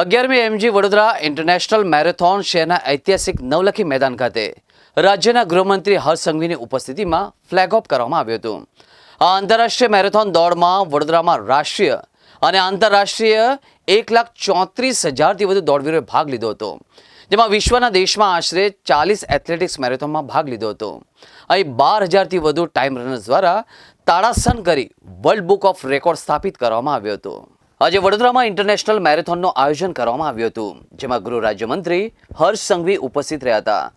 અગિયારમી MG Vadodara international marathon શહેરના ઐતિહાસિક નવલખી મેદાન ખાતે રાજ્યના ગૃહમંત્રી હર્ષ સંઘવીની ઉપસ્થિતિમાં ફ્લેગ ઓફ કરવામાં આવ્યું હતું. આ આંતરરાષ્ટ્રીય મેરેથોન દોડમાં વડોદરામાં રાષ્ટ્રીય અને આંતરરાષ્ટ્રીય એક લાખ ચોત્રીસ હજારથી વધુ દોડવીરોએ ભાગ લીધો હતો. જેમાં વિશ્વના દેશમાં આશરે ચાલીસ એથ્લેટિક્સ મેરેથોનમાં ભાગ લીધો હતો. અહીં બાર હજારથી વધુ ટાઈમ રનર્સ દ્વારા તાળાસન કરી વર્લ્ડ બુક ઓફ રેકોર્ડ સ્થાપિત કરવામાં આવ્યો હતો. આજે વડોદરામાં ઇન્ટરનેશનલ મેરેથોનનું આયોજન કરવામાં આવ્યું હતું, જેમાં ગૃહ રાજ્યમંત્રી હર્ષ સંઘવી ઉપસ્થિત રહ્યા હતા.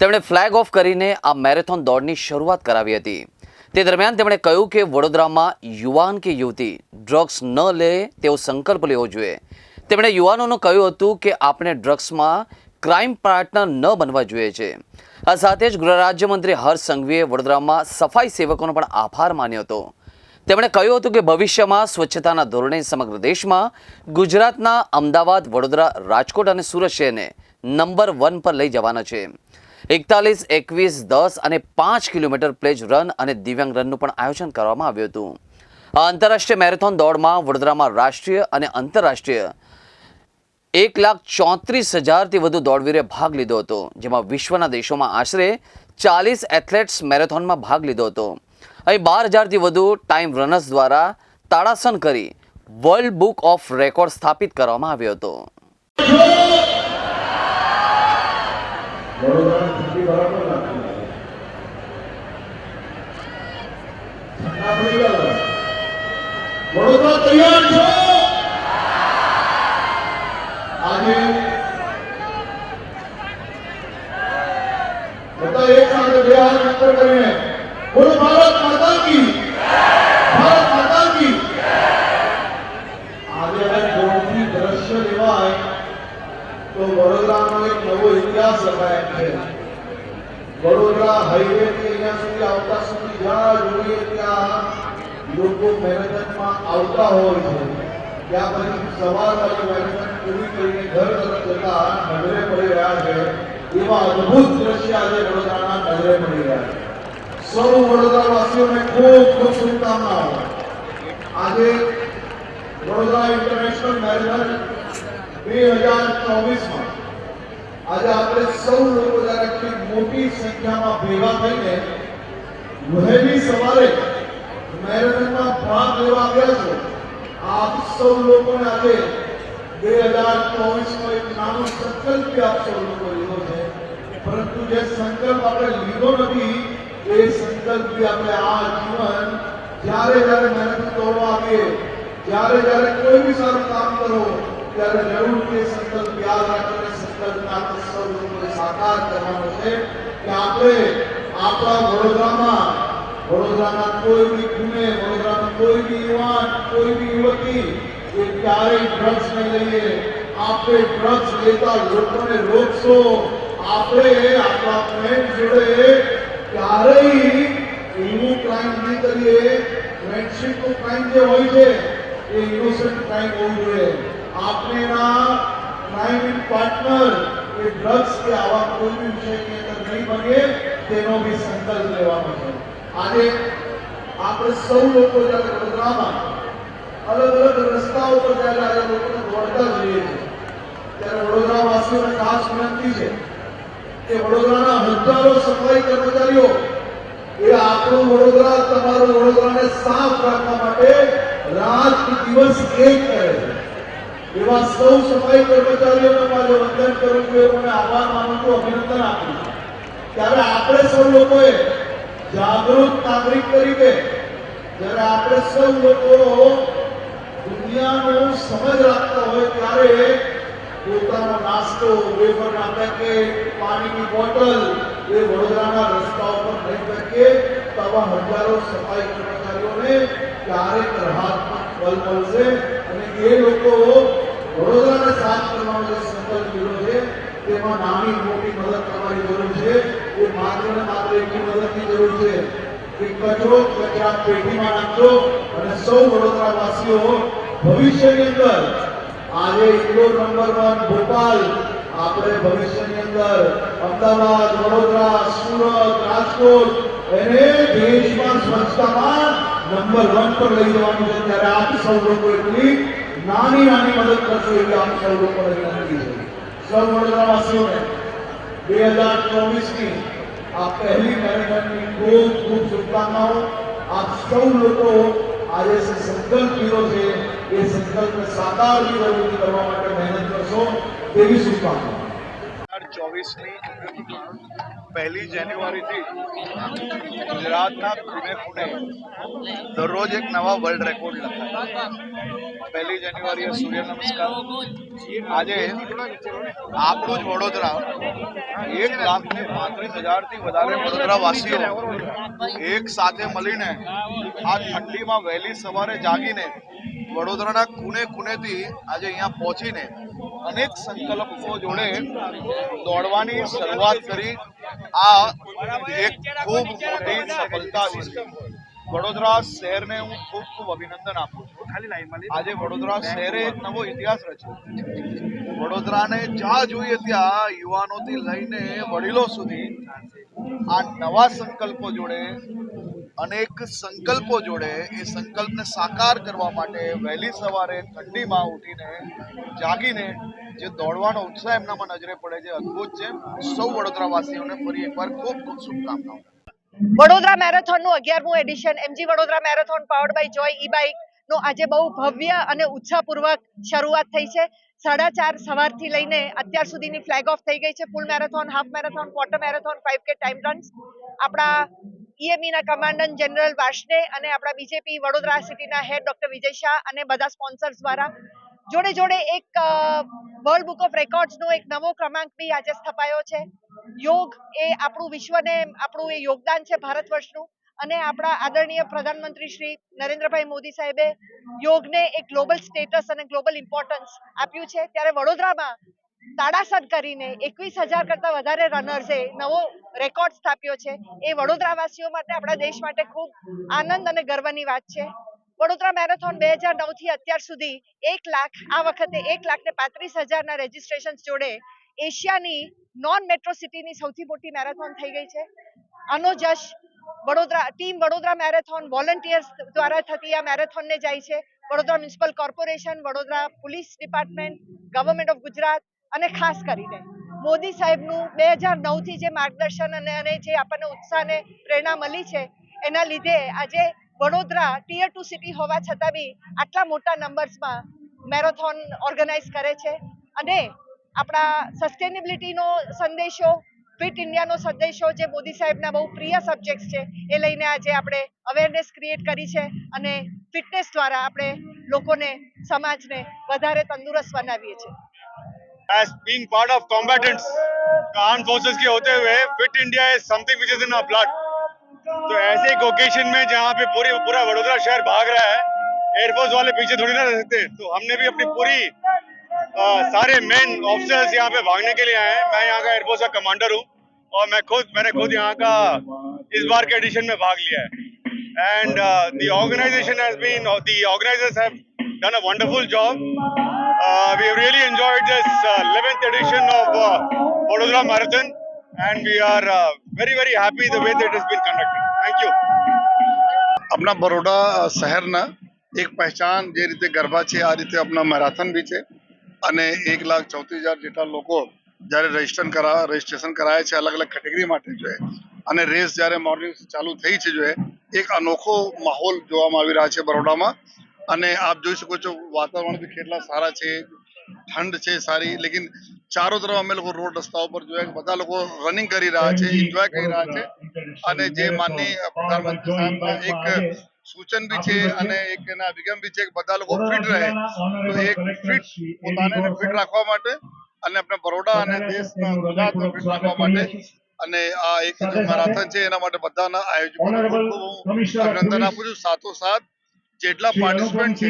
તેમણે ફ્લેગ ઓફ કરીને આ મેરેથોન દોડની શરૂઆત કરાવી હતી. તે દરમિયાન તેમણે કહ્યું કે વડોદરામાં યુવાન કે યુવતી ડ્રગ્સ ન લે તેવો સંકલ્પ લેવો જોઈએ. તેમણે યુવાનોનું કહ્યું હતું કે આપણે ડ્રગ્સમાં ક્રાઇમ પાર્ટનર ન બનવા જોઈએ છે. આ સાથે જ ગૃહ રાજ્યમંત્રી હર્ષ સંઘવીએ વડોદરામાં સફાઈ સેવકોનો પણ આભાર માન્યો હતો. તેમણે કહ્યું હતું કે ભવિષ્યમાં સ્વચ્છતાના ધોરણે સમગ્ર દેશમાં ગુજરાતના અમદાવાદ, વડોદરા, રાજકોટ અને સુરત શહેરને નંબર વન પર લઈ જવાના છે. એકતાલીસ, એકવીસ, દસ અને પાંચ કિલોમીટર પ્લેજ રન અને દિવ્યાંગ રનનું પણ આયોજન કરવામાં આવ્યું હતું. આ આંતરરાષ્ટ્રીય મેરેથોન દોડમાં વડોદરામાં રાષ્ટ્રીય અને આંતરરાષ્ટ્રીય એક લાખ ચોત્રીસ હજારથી વધુ દોડવીરે ભાગ લીધો હતો, જેમાં વિશ્વના દેશોમાં આશરે ચાલીસ એથ્લેટ્સ મેરેથોનમાં ભાગ લીધો હતો. અહીં બાર હજારથી વધુ ટાઈમ રનર્સ દ્વારા તાળાસન કરી વર્લ્ડ બુક ઓફ રેકોર્ડ સ્થાપિત કરવામાં આવ્યો હતો. એક સાથે બે હાથ કરીને ભારત માતા કી ભારત માતા કી આજે આ જોરથી દ્રશ્ય લેવાય તો વડોદરાનો એક નવો ઇતિહાસ લખાય છે વડોદરા હાઈવે થી અહીંયા સુધી આવતા સુધી જ્યાં જોઈએ ત્યાં લોકો મેરેથોનમાં આવતા હોય છે. ત્યાં પછી સવારવાળી મેરેથોન પૂરી કરીને ઘર તરફ જતા નજરે પડી રહ્યા છે. એવા અદ્ભુત દ્રશ્ય આજે વડોદરાના નજરે પડી રહ્યા છે. સૌ વડોદરાવાસીઓને ખૂબ ખૂબ શુભકામનાઓ. આજે વડોદરા ઇન્ટરનેશનલ મેરેથોન બે હજાર ચોવીસમાં આજે આપણે સૌ લોકો જ્યારે આટલી મોટી સંખ્યામાં ભેગા થઈને વહેલી સવારે મેરેથોનમાં ભાગ લેવા આવ્યા છો આપ સૌ લોકોને આજે બે હજાર ચોવીસનો એક નાનો સંકલ્પ બી આપ સૌ લોકો લીધો છે પરંતુ જે સંકલ્પ આપણે લીધો નથી એ સંકલ્પ બી આપણે આ જીવન જ્યારે જ્યારે મેરેથોન દોડવા આવીએ જ્યારે જ્યારે કોઈ બી સારું કામ કરો ત્યારે જરૂર તે સંકલ્પ યાદ રાખીને આપણે આપણે વડોદરામાં, વડોદરાના કોઈ બી ખૂણે, વડોદરાના કોઈ બી કોઈ બી યુવતી એ ક્યારેય ડ્રગ્સ નહીં લઈએ. આપણે ડ્રગ્સ લેતા લોકોને આપણે આપણા ફ્રેન્ડ જોડે ક્યારેય એવું ક્રાઇમ કરીએ. ફ્રેન્ડશીપનું ક્રાઇમ જે હોય છે, એ ઇનોસન્ટ ક્રાઇમ હોવું આપણે ક્રાઇમ પાર્ટનર એ ડ્રગ્સ કે આવા કોઈ બી વિષયની અંદર નહીં બને તેનો બી સંકલ્પ લેવાનો છે આજે આપણે સૌ લોકો જ્યારે વડોદરામાં અલગ અલગ રસ્તાઓ પર જ્યારે આજે લોકોને દોડતા જઈએ છીએ, ત્યારે વડોદરાવાસીઓને ખાસ વિનંતી છે કે વડોદરાના હજારો સફાઈ કર્મચારીઓ એ આપણું વડોદરા, તમારું વડોદરાને સાફ રાખવા માટે રાત દિવસ એક કરે છે. એવા સૌ સફાઈ કર્મચારીઓને મારે વંદન કરું છું એ મને આભાર માનું છું, અભિનંદન આપું છું. ત્યારે આપણે સૌ લોકોએ જાગૃત નાગરિક તરીકે જ્યારે આપણે સૌ લોકો દુનિયાનો સમજ રાખતા હોય ત્યારે પોતાનો નાસ્તો વેફરના પેકેટ, પાણીની બોટલ એ વડોદરાના રસ્તાઓ પર નહીં ફેંકીએ તો આવા હજારો સફાઈ કર્મચારીઓને ક્યારેક રાહતમાં ફલ મળશે અને એ લોકો વડોદરાને સાથ કરવાનો સંકલ્પ લીધો છે, તેમાં નાની મોટી મદદ કરવાની જરૂર છે. એ માત્ર ને માત્ર એટલી મદદની જરૂર છે કે કચરો કચરા પેટીમાં નાખજો અને સૌ વડોદરાવાસીઓ ભવિષ્યની અંદર, આજે ઇન્ડોર નંબર વન ભોપાલ, આપણે ભવિષ્યની અંદર અમદાવાદ, વડોદરા, સુરત, રાજકોટ, એને દેશમાં સ્વચ્છતામાં નંબર વન પર લઈ જવાનું છે. ત્યારે આપ સૌ લોકો એટલી નાની નાની મદદ કરશો એવી આપ સૌ લોકોને વિનંતી છે સૌ વડોદરાવાસીઓને બે હજાર ચોવીસની આ પહેલી મેરેથોનની ખૂબ ખૂબ શુભકામનાઓ આપ સૌ લોકો આજે જે સંકલ્પ લીધો છે એ સંકલ્પને સાકાર જરૂરથી કરવા માટે મહેનત કરશો તેવી શુભકામનાઓ હજાર ચોવીસની પહેલી જાન્યુઆરીથી ગુજરાતના ખૂણે ખૂણે દરરોજ એક નવા વર્લ્ડ રેકોર્ડ લખાય. પહેલી જાન્યુઆરીએ સૂર્ય નમસ્કાર. આજે આપણું જ વડોદરા એક લાખ ને પાંત્રીસ હજારથી વધારે વડોદરા વાસીઓ એક સાથે મળીને આ ઠંડીમાં વહેલી સવારે જાગીને વડોદરાના ખૂણે ખૂણેથી આજે અહીંયા પહોંચીને અનેક સંકલ્પો જોડે દોડવાની શરૂઆત કરી. આ એક ખૂબ મોટી સફળતા છે. વડોદરા શહેરને હું ખૂબ ખૂબ અભિનંદન આપું છું. આજે વડોદરા શહેરે એક નવો ઇતિહાસ રચ્યો. વડોદરાને જ્યાં જોઈએ ત્યાં યુવાનોથી લઈને વડીલો સુધી આ નવા સંકલ્પો જોડે અનેક સંકલ્પો જોડે એ સંકલ્પને સાકાર કરવા માટે વહેલી સવારે ઠંડીમાં ઉઠીને જાગીને જે દોડવાનો ઉત્સાહ એમનામાં નજરે પડે છે અદ્ભુત છે. સૌ વડોદરાવાસીઓને ફરી એકવાર ખૂબ ખૂબ શુભકામનાઓ. વડોદરા મેરેથોનનું અગિયારમું edition. MG Vadodara marathon powered by joy e bike નો આજે બહુ ભવ્ય અને ઉત્સાહપૂર્વક શરૂઆત થઈ છે. સાડા ચાર સવારથી લઈને અત્યાર સુધીની ફ્લેગ ઓફ થઈ ગઈ છે. Full marathon half marathon quarter marathon five K time runs આપણા ઈએમઈના કમાન્ડન્ટ જનરલ વાર્ષને અને આપણા બીજેપી વડોદરા સિટીના હેડ ડોક્ટર વિજય શાહ અને બધા સ્પોન્સર્સ દ્વારા જોડે જોડે એક વર્લ્ડ બુક ઓફ રેકોર્ડ્સનો એક નવો ક્રમાંક બી આજે સ્થપાયો છે. યોગ એ આપણું વિશ્વને, આપણું એ યોગદાન છે ભારત વર્ષનું. અને આપણા આદરણીય પ્રધાનમંત્રી શ્રી નરેન્દ્રભાઈ મોદી સાહેબે યોગને એક ગ્લોબલ સ્ટેટસ અને ગ્લોબલ ઇમ્પોર્ટન્સ આપ્યું છે. ત્યારે વડોદરામાં તાડાસર કરીને એકવીસ હજાર કરતાં વધારે રનર્સે નવો રેકોર્ડ સ્થાપ્યો છે. એ વડોદરાવાસીઓ માટે, આપણા દેશ માટે ખૂબ આનંદ અને ગર્વની વાત છે. વડોદરા મેરેથોન બે હજાર નવથી અત્યાર સુધી એક લાખ, આ વખતે એક લાખ ને પાંત્રીસ હજારના રજીસ્ટ્રેશન જોડે એશિયાની નોન મેટ્રો સિટીની સૌથી મોટી મેરેથોન થઈ ગઈ છે. આનો જશ Vadodara, team Vadodara marathon volunteers દ્વારા થતી આ મેરેથોનને જાય છે. Vadodara municipal corporation, Vadodara police department, government of Gujarat અને ખાસ કરીને મોદી સાહેબનું બે હજાર નવથી જે માર્ગદર્શન અને અને જે આપણને ઉત્સાહને પ્રેરણા મળી છે, એના લીધે આજે વડોદરા ટીયર ટુ સિટી હોવા છતાં બી આટલા મોટા નંબર્સમાં મેરેથોન ઓર્ગેનાઇઝ કરે છે. અને આપણા સસ્ટેનેબિલિટીનો સંદેશો ફિટ ઇન્ડિયાનો સંદેશો જે મોદી સાહેબના બહુ પ્રિય સબ્જેક્ટ છે એ લઈને આજે આપણે અવેરનેસ ક્રિએટ કરી છે અને ફિટનેસ દ્વારા આપણે લોકોને સમાજને વધારે તંદુરસ્ત બનાવીએ છીએ as being part of combatants armed forces के होते हुए fit India is something which is in our blood तो ऐसे एक ओकेशन में जहाँ पे पूरी पूरा वडोदरा शहर भाग रहा है एयरफोर्स वाले पीछे थोड़ी ना रह सकते तो हमने भी अपनी पूरी अ, सारे मेन ऑफिसर्स यहाँ पे भागने के लिए आए हैं मैं यहाँ का एयरफोर्स का कमांडर हूँ और मैं खुद मैंने खुद यहाँ का इस बार के एडिशन में भाग लिया है and the organisation has been the organisers have done a wonderful job Uh, we have really enjoyed this uh, 11th edition of uh, Vadodara Marathon and we are uh, very very happy the way that it has been conducted. Thank you. આપણા બરોડા શહેરના એક પહેચાન જે રીતે ગરબા છે આ રીતે આપણા મેરાથન બી છે અને એક લાખ ચોત્રીસ હજાર જેટલા લોકો જ્યારે રજીસ્ટ્રેશન કરા રજીસ્ટ્રેશન કરાયા છે અલગ અલગ કેટેગરી માટે જોઈએ. અને રેસ જ્યારે મોર્નિંગ ચાલુ થઈ છે જોઈએ એક અનોખો માહોલ જોવામાં આવી રહ્યા છે બરોડામાં. અને આપ જોઈ શકો છો વાતાવરણ બી કેટલા સારા છે ઠંડ છે સારી લેકિન ચારો તરફ અમે લોકો રોડ રસ્તાઓ પર જોયા બધા લોકો રનિંગ કરી રહ્યા છે એન્જોય કરી રહ્યા છે. અને જે માનની પ્રધાનમંત્રી સાહેબના એક સૂચન બી છે અને એક એના અભિગમ બી છે કે બધા લોકો ફિટ રહે. તો એક ફિટ પોતાને ફિટ રાખવા માટે અને આપણે બરોડા અને દેશના ગુજરાતને ફિટ રાખવા માટે અને આ એક મેરાથન છે એના માટે બધાના આયોજકોને ખૂબ ખૂબ અભિનંદન આપું છું. સાથોસાથ જેટલા પાર્ટિસિપન્ટ છે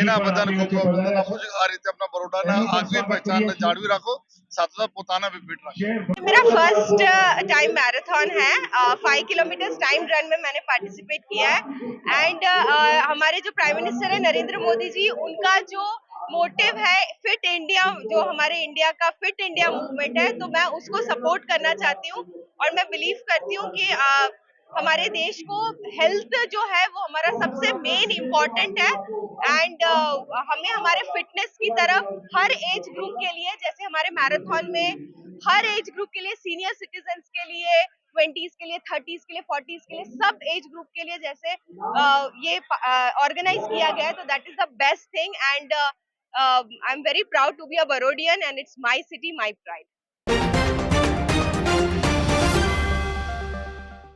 એના બધાને ખૂબ ખૂબ અભિનંદન આપું છું આ રીતે આપણા બરોડાના આગવી પહેચાનને જાળવી રાખો સાથોસાથ પોતાના બી ફિટ રાખો मेरा फर्स्ट टाइम मैराथन है फाइव किलोमीटर टाइम रन में मैंने पार्टिसिपेट किया है एंड हमारे जो प्राइम मिनिस्टर है नरेंद्र मोदी जी उनका जो मोटिव है फिट इंडिया जो हमारे इंडिया का फिट इंडिया मूवमेंट है तो मैं उसको सपोर्ट करना चाहती हूँ और मैं बिलीव करती हूँ कि uh, हमारे देश को हेल्थ जो है वो हमारा सबसे मेन इम्पोर्टेंट है। एंड हमें हमारे फिटनेस की तरफ़ हर एज ग्रुप के लिए जैसे हमारे मैराथन में हर एज ग्रुप के लिए सीनियर सिटीजन के लिए ट्वेंटीज के लिए थर्टीज के लिए फोर्टीज के लिए सब एज ग्रुप के लिए जैसे अ, ये ऑर्गेनाइज किया गया है। तो that is the best thing and I am very proud to be a Barodian and it's my city my pride